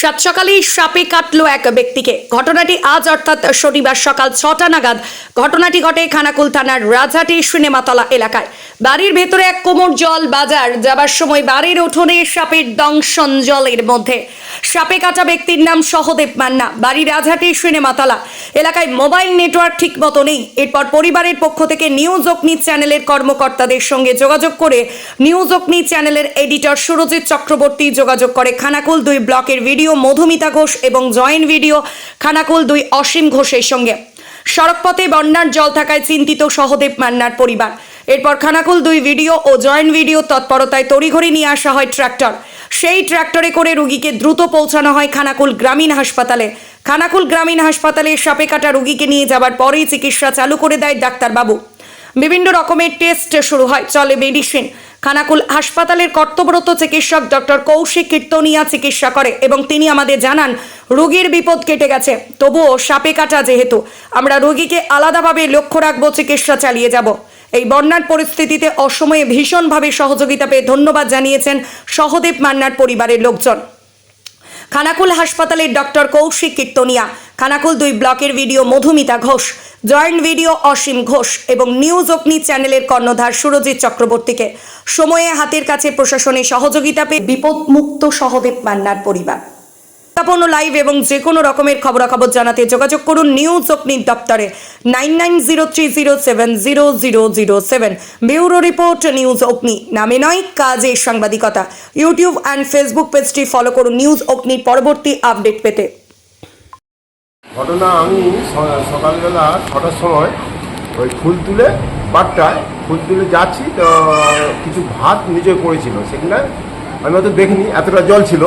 সাত সকালেই সাপে কাটলো এক ব্যক্তিকে। ঘটনাটি আজ অর্থাৎ শনিবার সকাল ছটা নাগাদ। ঘটনাটি ঘটে খানাকুল থানার রাজহাটি সিনেমাতলা এলাকায়। বাড়ির ভেতরে এক কোমর জল বাজার যাবার সময় বাড়ির উঠোনে সাপের দংশন জলের মধ্যে। সাপে কাটা ব্যক্তির নাম সহদেব মান্না। বাড়ি রাজহাটি সিনেমাতলা এলাকায় মোবাইল নেটওয়ার্ক ঠিক মতো নেই। এরপর পরিবারের পক্ষ থেকে নিউজ অগ্নি চ্যানেলের কর্মকর্তাদের সঙ্গে যোগাযোগ করে নিউজ অগ্নি চ্যানেলের এডিটর সুরজিৎ চক্রবর্তী যোগাযোগ করে খানাকুল দুই ব্লকের ভিডিও মধুমিতা ঘোষ এবং জয়েন্ট ভিডিও খানাকুল দুই অসীম ঘোষের সঙ্গে। সড়কপথে বন্যার জল থাকায় চিন্তিত সহদেব মান্নার পরিবার। এরপর খানাকুল দুই ভিডিও ও জয়েন্ট ভিডিও তৎপরতায় তড়িঘড়ি নিয়ে আসা হয় ট্রাক্টর। সেই ট্রাক্টরে করে রুগীকে দ্রুত পৌঁছানো হয় খানাকুল গ্রামীণ হাসপাতালে। খানাকুল গ্রামীণ হাসপাতালে সাপে কাটা রুগীকে নিয়ে যাবার পরেই চিকিৎসা চালু করে দেয় ডাক্তারবাবু। বিভিন্ন রকমের টেস্ট শুরু হয়, চলে মেডিসিন। খানাকুল হাসপাতালের কর্তব্যরত চিকিৎসক ডক্টর কৌশিক কীর্তনিয়া চিকিৎসা করে এবং তিনি আমাদের জানান, রোগীর বিপদ কেটে গেছে, তবুও সাপে কাটা যেহেতু, আমরা রোগীকে আলাদাভাবে লক্ষ্য রাখব, চিকিৎসা চালিয়ে যাব। এই বন্যার পরিস্থিতিতে অসময়ে ভীষণভাবে সহযোগিতা পেয়ে ধন্যবাদ জানিয়েছেন সহদেব মান্নার পরিবারের লোকজন। খানাকুল হাসপাতালের ডক্টর কৌশিক কীর্তনিয়া, খানাকুল দুই ব্লকের BDO Madhumita Ghosh, joint BDO Asim Ghosh এবং নিউজ অগ্নি চ্যানেলের কর্ণধার সুরজিৎ চক্রবর্তীকে। সময়ে হাতের কাছে প্রশাসনের সহযোগিতা পেয়ে বিপদমুক্ত সহদেব মান্নার পরিবার। বিজ্ঞাপন লাইভ এবং যে কোনো রকমের খবরাখবর জানাতে যোগাযোগ করুন নিউজ অগ্নির দপ্তরে nine nine zero three zero seven zero zero zero seven bureau report news Agni নামে নয়, কাজে সাংবাদিকতা। ইউটিউব অ্যান্ড ফেসবুক পেজটি ফলো করুন নিউজ অগ্নির পরবর্তী আপডেট পেতে। ঘটনা আমি সকালবেলা ছটার সময় ওই ফুল তুলে বাটটায় ফুল তুলে যাচ্ছি, তো কিছু ভাত নিচে পড়েছিল সেখানে আমি হয়তো দেখিনি, এতটা জল ছিল।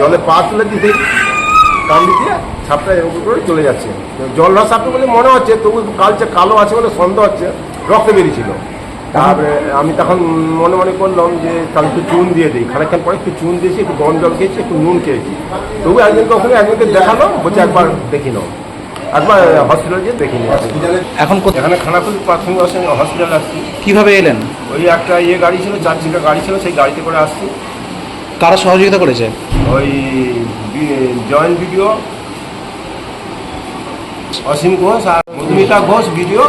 জলে পা তুলে দিতে কামড়ি দিয়ে সাপটা এরকম করে চলে যাচ্ছে। জল না সাপটা বলে মনে হচ্ছে তবু কালচে কালো আছে বলে সন্দেহ হচ্ছে রক্ত বেরিয়েছিল। তারপরে আমি তখন মনে মনে করলাম যে তাহলে একটু চুন দিয়ে দিই। খানিকক্ষণ পরে একটু চুন দিয়েছি একটু গরম জল খেয়েছি একটু নুন খেয়েছি। তবু একজনকে ওখানে একজনকে দেখাল বলছে একবার দেখি নাও। একবার হসপিটালে গিয়ে দেখি নিয়ে আসি। এখন এখানে খানাকুল প্রাথমিক হসপিটাল আসছি কীভাবে এলেন? ওই একটা ইয়ে গাড়ি ছিল চার চাকা গাড়ি ছিল সেই গাড়িতে করে আসছি। কারা সহযোগিতা করেছে? ওই জয়েন্ট ভিডিও অসীম ঘোষ আর মধুমিতা ঘোষ ভিডিও।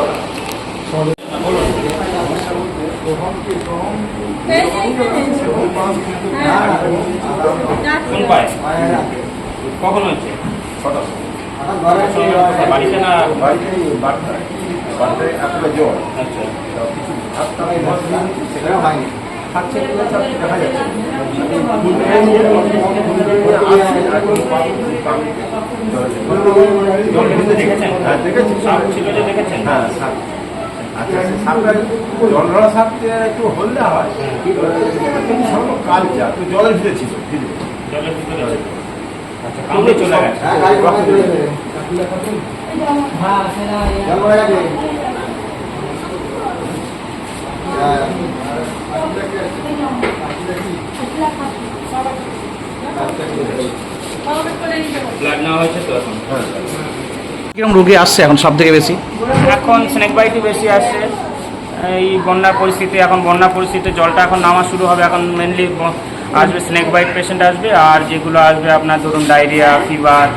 কখন হচ্ছে? বাড়িতে না? বাড়িতে বাড়িতে একটা জল। আচ্ছা। কিছু সেটাও হয়নি। খাচ্ছে কিনা দেখা যাচ্ছে হ্যাঁ সাপ হ্যাঁ আচ্ছা সাপটা জলরা সাপ একটু হলদে হয় কিন্তু সামান্য কালচা তো জলের ভিতরে ছিল আচ্ছা চলে গেছে এখন কীরকম রোগী আসছে এখন সব থেকে বেশি? এখন স্নেক বাইটই বেশি আসছে। এই বন্যার পরিস্থিতি এখন বন্যা পরিস্থিতিতে জলটা এখন নামা শুরু হবে। এখন মেনলি আসবে স্নেক বাইট পেশেন্ট আসবে আর যেগুলো আসবে আপনার ধরুন ডায়রিয়া ফিভার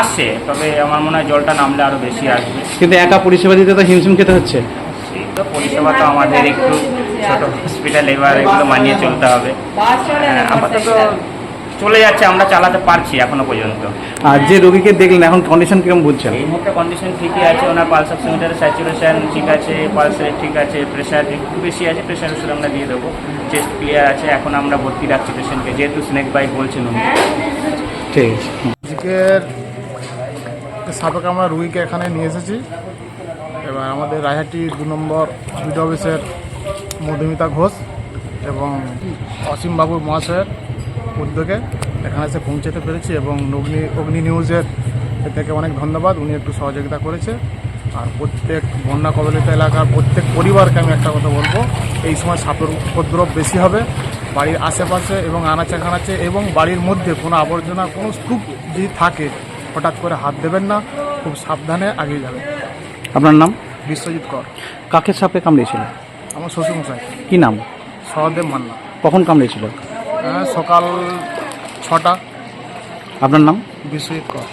আসছে তবে আমার মনে হয় জলটা নামলে আরও বেশি আসবে। কিন্তু একা পরিষেবা দিতে তো হিমশিম খেতে হচ্ছে। তো পরিষেবা তো আমাদের একটু ছোট হসপিটাল এবার এগুলো মানিয়ে চলতে হবে। হ্যাঁ, আপাতত চলে যাচ্ছে আমরা চালাতে পারছি এখনও পর্যন্ত। আর যে রোগীকে দেখলেন এখন কন্ডিশন কীরকম বুঝছেন? এই মুহূর্তে কন্ডিশন ঠিকই আছে ওনার পালস অক্সিমিটার স্যাচুরেশন ঠিক আছে পালস রেট ঠিক আছে প্রেশার একটু বেশি আছে প্রেশার ওষুধ আমরা দিয়ে দেবো। চেস্ট ক্লিয়ার আছে এখন আমরা ভর্তি রাখছি পেশেন্টকে যেহেতু স্নেক বাইট বলছেন উনি ঠিক আছে। আজকের সাপেকে আমরা রুগীকে এখানে নিয়ে এসেছি। এবার আমাদের রায়হাটি দু নম্বর বিডি অফিসের মধুমিতা ঘোষ এবং অসীমবাবু মহাশয়ের উদ্যোগে এখানে এসে পৌঁছাতে পেরেছি এবং অগ্নি অগ্নি নিউজের থেকে অনেক ধন্যবাদ। উনি একটু সহযোগিতা করেছে। আর প্রত্যেক বন্যা কবলিত এলাকার প্রত্যেক পরিবারকে আমি একটা কথা বলব এই সময় সাপের উপদ্রব বেশি হবে বাড়ির আশেপাশে এবং আনাচে খানাচে এবং বাড়ির মধ্যে কোনো আবর্জনা কোনো স্তূপ যদি থাকে হঠাৎ করে হাত দেবেন না খুব সাবধানে আগিয়ে যাবেন। আপনার নাম? বিশ্বজিৎ কর। কাকে সাপে কামড়িয়েছিলেন আমার শ্বশুরমশাই কি নাম? সহদেব মান্না। কখন কামড়েছিল সকাল ছটা। আপনার নাম? বিশ্বজিৎ কর।